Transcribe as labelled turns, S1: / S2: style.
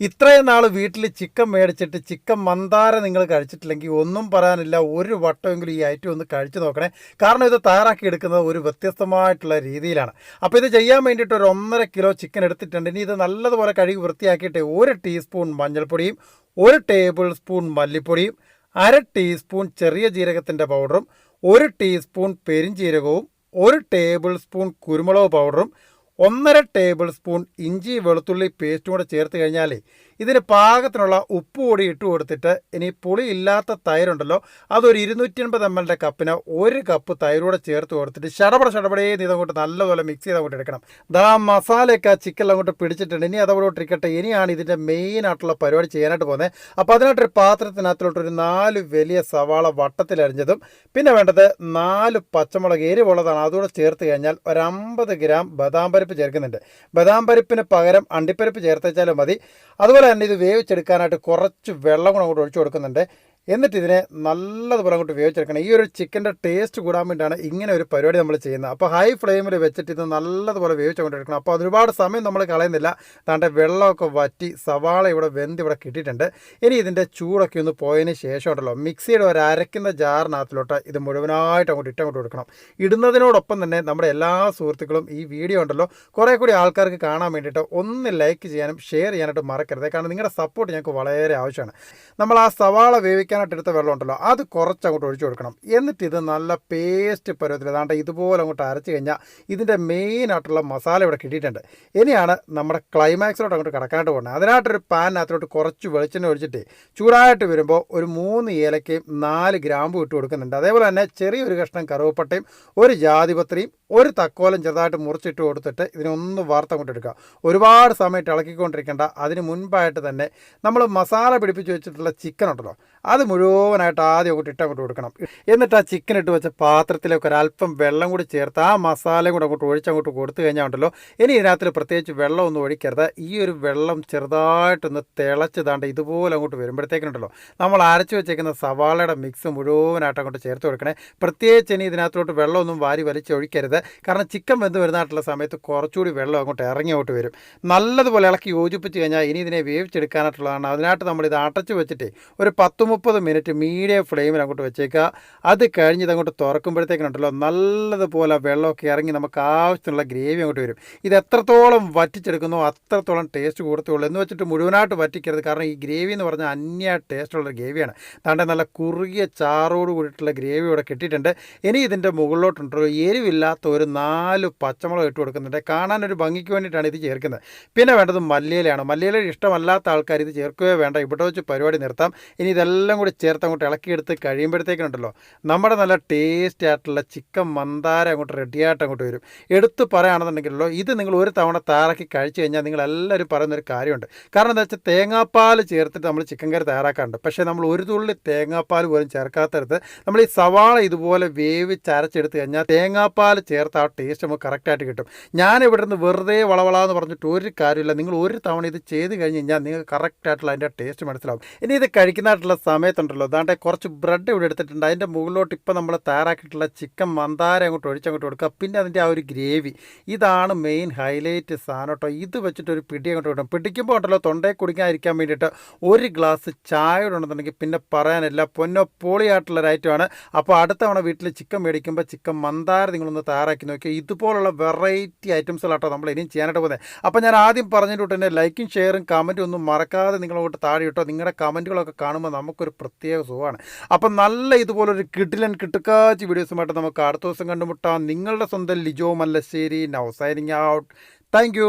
S1: ഇത്രയും നാൾ വീട്ടിൽ ചിക്കൻ മേടിച്ചിട്ട് ചിക്കൻ മന്ദാര നിങ്ങൾ കഴിച്ചിട്ടില്ലെങ്കിൽ ഒന്നും പറയാനില്ല ഒരു വട്ടമെങ്കിലും ഈ ഐറ്റം ഒന്ന് കഴിച്ചു നോക്കണേ. കാരണം ഇത് തയ്യാറാക്കി എടുക്കുന്നത് ഒരു വ്യത്യസ്തമായിട്ടുള്ള രീതിയിലാണ്. അപ്പോൾ ഇത് ചെയ്യാൻ വേണ്ടിയിട്ട് ഒരു ഒന്നര കിലോ ചിക്കൻ എടുത്തിട്ടുണ്ട്. ഇനി ഇത് നല്ലതുപോലെ കഴുകി വൃത്തിയാക്കിയിട്ട് ഒരു ടീസ്പൂൺ മഞ്ഞൾപ്പൊടിയും ഒരു ടേബിൾ സ്പൂൺ മല്ലിപ്പൊടിയും അര ടീസ്പൂൺ ചെറിയ ജീരകത്തിന്റെ പൗഡറും ഒരു ടീസ്പൂൺ പെരിഞ്ചീരകവും ഒരു ടേബിൾ സ്പൂൺ കുരുമുളക് പൗഡറും ഒന്നര ടേബിൾ സ്പൂൺ ഇഞ്ചി വെളുത്തുള്ളി പേസ്റ്റും കൂടെ ചേർത്ത് കഴിഞ്ഞാൽ ഇതിന് പാകത്തിനുള്ള ഉപ്പ് കൂടി ഇട്ട് കൊടുത്തിട്ട് ഇനി പുളിയില്ലാത്ത തൈരുണ്ടല്ലോ. അതൊരു ഇരുന്നൂറ്റി അൻപത് എം എല്ലിന്റെ കപ്പിന് ഒരു കപ്പ് തൈരൂടെ ചേർത്ത് കൊടുത്തിട്ട് ശടപട ശടപടേ അങ്ങോട്ട് നല്ലപോലെ മിക്സ് ചെയ്ത് അങ്ങോട്ട് എടുക്കണം. ദാ മസാലയൊക്കെ ആ ചിക്കൻ അങ്ങോട്ട് പിടിച്ചിട്ടുണ്ട്. ഇനി അതവിടെ ഇരിക്കട്ടെ. ഇനിയാണ് ഇതിന്റെ മെയിൻ ആയിട്ടുള്ള പരിപാടി ചെയ്യാനായിട്ട് പോകുന്നത്. അപ്പോൾ അതിനായിട്ടൊരു പാത്രത്തിനകത്തോട്ട് ഒരു നാല് വലിയ സവാള വട്ടത്തിലരിഞ്ഞതും പിന്നെ വേണ്ടത് നാല് പച്ചമുളക് എരിവുള്ളതാണ്. അതുകൂടെ ചേർത്ത് കഴിഞ്ഞാൽ ഒരു അമ്പത് ഗ്രാം ബദാം പരിപ്പ് ചേർക്കുന്നുണ്ട്. ബദാം പരിപ്പിന് പകരം അണ്ടിപ്പരിപ്പ് ചേർത്തേച്ചാലും മതി. അതുപോലെ തന്നെ ഇത് വേവിച്ചെടുക്കാനായിട്ട് കുറച്ച് വെള്ളം കൂടെ അങ്ങോട്ട് ഒഴിച്ചു കൊടുക്കുന്നുണ്ട്. എന്നിട്ട് ഇതിനെ നല്ലതുപോലെ അങ്ങോട്ട് വേവിച്ചെടുക്കണം. ഈ ഒരു ചിക്കന്റെ ടേസ്റ്റ് കൂടാൻ വേണ്ടിയാണ് ഇങ്ങനെ ഒരു പരിപാടി നമ്മൾ ചെയ്യുന്നത്. അപ്പോൾ ഹൈ ഫ്ലെയിമിൽ വെച്ചിട്ട് ഇത് നല്ലതുപോലെ വേവിച്ചങ്ങോട്ട് അപ്പോൾ ഒരുപാട് സമയം നമ്മൾ കളയുന്നില്ല. താണ്ടെ വെള്ളമൊക്കെ വറ്റി സവാള ഇവിടെ വെന്ത് ഇവിടെ കിട്ടിയിട്ടുണ്ട്. ഇനി ഇതിന്റെ ചൂടൊക്കെ ഒന്ന് പോയതിന് ശേഷം ഉണ്ടല്ലോ മിക്സിയുടെ ഒരു അരയ്ക്കുന്ന ജാറിനകത്തിലോട്ട് ഇത് മുഴുവനായിട്ട് അങ്ങോട്ട് ഇട്ടങ്ങോട്ട് കൊടുക്കണം. ഇടുന്നതിനോടൊപ്പം തന്നെ നമ്മുടെ എല്ലാ സുഹൃത്തുക്കളും ഈ വീഡിയോ ഉണ്ടല്ലോ കുറേ കൂടി ആൾക്കാർക്ക് കാണാൻ വേണ്ടിയിട്ട് ഒന്ന് ലൈക്ക് ചെയ്യാനും ഷെയർ ചെയ്യാനായിട്ട് മറക്കരുത്. കാരണം നിങ്ങളുടെ സപ്പോർട്ട് ഞങ്ങൾക്ക് വളരെ ആവശ്യമാണ്. നമ്മൾ ആ സവാള വേവിക്കാനായിട്ട് എടുത്ത വെള്ളം ഉണ്ടല്ലോ അത് കുറച്ച് അങ്ങോട്ട് ഒഴിച്ചു കൊടുക്കണം. എന്നിട്ട് ഇത് നല്ല പേസ്റ്റ് പരുവത്തിൽ അതാണ്ട് ഇതുപോലെ അങ്ങോട്ട് അരച്ച് കഴിഞ്ഞാൽ ഇതിന്റെ മെയിൻ ആയിട്ടുള്ള മസാല ഇവിടെ കിട്ടിയിട്ടുണ്ട്. ഇനിയാണ് നമ്മുടെ ക്ലൈമാക്സിലോട്ട് അങ്ങോട്ട് കിടക്കാനായിട്ട് പോകുന്നത്. അതിനായിട്ടൊരു പാനിനകത്തോട്ട് കുറച്ച് വെളിച്ചെണ്ണ ഒഴിച്ചിട്ട് ചൂടായിട്ട് വരുമ്പോൾ ഒരു മൂന്ന് ഏലക്കയും നാല് ഗ്രാമ്പും ഇട്ട് കൊടുക്കുന്നുണ്ട്. അതേപോലെ തന്നെ ചെറിയൊരു കഷ്ണം കറുവപ്പട്ടയും ഒരു ജാതിപത്രിയും ഒരു തക്കോലം ചെറുതായിട്ട് മുറിച്ചിട്ട് കൊടുത്തിട്ട് ഇതിനൊന്ന് വാർത്ത അങ്ങോട്ട് എടുക്കുക. ഒരുപാട് സമയത്ത് ഇളക്കിക്കൊണ്ടിരിക്കേണ്ട അതിന് മുൻപായിട്ട് തന്നെ നമ്മൾ മസാല പിടിപ്പിച്ച് വെച്ചിട്ടുള്ള ചിക്കൻ ഉണ്ടല്ലോ അത് മുഴുവനായിട്ട് ആദ്യം അങ്ങോട്ട് ഇട്ടങ്ങോട്ട് കൊടുക്കണം. എന്നിട്ട് ആ ചിക്കൻ ഇട്ട് വെച്ച പാത്രത്തിലേക്ക് ഒരല്പം വെള്ളം കൂടി ചേർത്ത് ആ മസാലയും കൂടെ അങ്ങോട്ട് ഒഴിച്ച് അങ്ങോട്ട് കൊടുത്തു കഴിഞ്ഞാൽ ഉണ്ടല്ലോ. ഇനി ഇതിനകത്ത് പ്രത്യേകിച്ച് വെള്ളമൊന്നും ഒഴിക്കരുത്. ഈ ഒരു വെള്ളം ചെറുതായിട്ടൊന്ന് തിളച്ച് താണ്ട് ഇതുപോലെ അങ്ങോട്ട് വരുമ്പോഴത്തേക്കുണ്ടല്ലോ നമ്മൾ അരച്ച് വെച്ചേക്കുന്ന സവാളയുടെ മിക്സ് മുഴുവനായിട്ട് അങ്ങോട്ട് ചേർത്ത് കൊടുക്കണേ. പ്രത്യേകിച്ച് ഇനി ഇതിനകത്തോട്ട് വെള്ളമൊന്നും വാരി വലിച്ച് ഒഴിക്കരുത്. കാരണം ചിക്കൻ വെന്ത് വരുന്നതായിട്ടുള്ള സമയത്ത് കുറച്ചുകൂടി വെള്ളം അങ്ങോട്ട് ഇറങ്ങി അങ്ങോട്ട് വരും. നല്ലതുപോലെ ഇളക്കി യോജിപ്പിച്ച് കഴിഞ്ഞാൽ ഇനി ഇതിനെ വേവിച്ചെടുക്കാനായിട്ടുള്ളതാണ്. അതിനായിട്ട് നമ്മൾ ഇത് അടച്ച് വെച്ചിട്ട് ഒരു പത്ത് മുപ്പത് മിനിറ്റ് മീഡിയം ഫ്ലെയിമിൽ അങ്ങോട്ട് വെച്ചേക്കുക. അത് കഴിഞ്ഞ് അങ്ങോട്ട് തുറക്കുമ്പോഴത്തേക്കുണ്ടല്ലോ നല്ലതുപോലെ വെള്ളമൊക്കെ ഇറങ്ങി നമുക്ക് ആവശ്യത്തിനുള്ള ഗ്രേവി അങ്ങോട്ട് വരും. ഇത് എത്രത്തോളം വറ്റിച്ചെടുക്കുന്നോ അത്രത്തോളം ടേസ്റ്റ് കൂടത്തുള്ളൂ. എന്ന് വെച്ചിട്ട് മുഴുവനായിട്ട് വറ്റിക്കരുത്. കാരണം ഈ ഗ്രേവി എന്ന് പറഞ്ഞാൽ അന്യ ടേസ്റ്റുള്ള ഗ്രേവിയാണ്. താണ്ടെ നല്ല കുറുകിയ ചാറോട് കൂടിയിട്ടുള്ള ഗ്രേവി ഇവിടെ കിട്ടിയിട്ടുണ്ട്. ഇനി ഇതിന്റെ മുകളിലോട്ടുണ്ടല്ലോ എരിവില്ലാത്ത ഒരു നാല് പച്ചമുളക് ഇട്ട് കൊടുക്കുന്നുണ്ട്. കാണാൻ ഒരു ഭംഗിക്ക് വേണ്ടിയിട്ടാണ് ഇത് ചേർക്കുന്നത്. പിന്നെ വേണ്ടത് മല്ലിയിലയാണ്. മല്ലിയില ഇഷ്ടമല്ലാത്ത ആൾക്കാർ ഇത് ചേർക്കുകയോ വേണ്ട. ഇവിടെ വെച്ച് പരിപാടി നിർത്താം. ഇനി ഇതെല്ലാം കൂടി ചേർത്ത് അങ്ങോട്ട് ഇളക്കിയെടുത്ത് കഴിയുമ്പോഴത്തേക്കുണ്ടല്ലോ നമ്മുടെ നല്ല ടേസ്റ്റ് ആയിട്ടുള്ള ചിക്കൻ മന്താര അങ്ങോട്ട് റെഡിയായിട്ട് അങ്ങോട്ട് വരും. എടുത്ത് പറയുകയാണെന്നുണ്ടെങ്കിലല്ലോ ഇത് നിങ്ങൾ ഒരു തവണ താറാക്കി കഴിച്ചു കഴിഞ്ഞാൽ നിങ്ങൾ എല്ലാവരും പറയുന്നൊരു കാര്യമുണ്ട്. കാരണം എന്താ വെച്ചാൽ തേങ്ങാപ്പാൽ ചേർത്തിട്ട് നമ്മൾ ചിക്കൻ കറി തയ്യാറാക്കാറുണ്ട്. പക്ഷേ നമ്മൾ ഒരു തുള്ളി തേങ്ങാപ്പാൽ പോലും ചേർക്കാത്തടുത്ത് നമ്മൾ ഈ സവാള ഇതുപോലെ വേവിച്ച് അരച്ചെടുത്ത് കഴിഞ്ഞാൽ തേങ്ങാപ്പാൽ ചേർത്ത് ആ ടേസ്റ്റ് നമുക്ക് കറക്റ്റായിട്ട് കിട്ടും. ഞാൻ ഇവിടെ നിന്ന് വെറുതെ വളവളാന്ന് പറഞ്ഞിട്ട് ഒരു കാര്യമില്ല. നിങ്ങൾ ഒരു തവണ ഇത് ചെയ്ത് കഴിഞ്ഞ് കഴിഞ്ഞാൽ നിങ്ങൾക്ക് കറക്റ്റായിട്ടുള്ള അതിന്റെ ടേസ്റ്റ് മനസ്സിലാവും. ഇനി ഇത് കഴിക്കുന്നതായിട്ടുള്ള സമയത്തുണ്ടല്ലോ. അതാണ്ട് കുറച്ച് ബ്രെഡ് ഇവിടെ എടുത്തിട്ടുണ്ട്. അതിന്റെ മുകളിലോട്ട് ഇപ്പോൾ നമ്മൾ തയ്യാറാക്കിയിട്ടുള്ള ചിക്കൻ മന്താര അങ്ങോട്ട് ഒഴിച്ചങ്ങോട്ട് കൊടുക്കുക. പിന്നെ അതിന്റെ ആ ഒരു ഗ്രേവി. ഇതാണ് മെയിൻ ഹൈലൈറ്റ് സാധനം കേട്ടോ. ഇത് വെച്ചിട്ട് ഒരു പിടി അങ്ങോട്ട് വിടും പിടിക്കുമ്പോൾ ഉണ്ടല്ലോ തൊണ്ടയിൽ കുടിക്കാതിരിക്കാൻ വേണ്ടിയിട്ട് ഒരു ഗ്ലാസ് ചായ ഉണ്ടെന്നുണ്ടെങ്കിൽ പിന്നെ പറയാനില്ല. പൊന്നോ പോളിയായിട്ടുള്ള ഒരു ഐറ്റമാണ് അപ്പോൾ അടുത്ത തവണ വീട്ടിൽ ചിക്കൻ മേടിക്കുമ്പോൾ ചിക്കൻ മന്ദാര നിങ്ങളൊന്ന് തയ്യാറാക്കി നോക്കിയാൽ ഇതുപോലുള്ള വെറൈറ്റി ഐറ്റംസുകളാട്ടോ നമ്മൾ ഇനിയും ചെയ്യാനായിട്ട് പോകുന്നത്. അപ്പോൾ ഞാൻ ആദ്യം പറഞ്ഞിട്ട് തന്നെ ലൈക്കും ഷെയറും കമന്റും ഒന്നും മറക്കാതെ നിങ്ങളോട്ട് താഴെ ഇട്ടോ. നിങ്ങളുടെ കമന്റുകളൊക്കെ കാണുമ്പോൾ നമുക്കൊരു പ്രത്യേക സുഖമാണ്. അപ്പം നല്ല ഇതുപോലൊരു കിടിലൻ കിട്ടുക്കാച്ചി വീഡിയോസുമായിട്ട് നമുക്ക് അടുത്ത ദിവസം കണ്ടുമുട്ടാം. നിങ്ങളുടെ സ്വന്തം Lijo Mallassery. Now signing out thank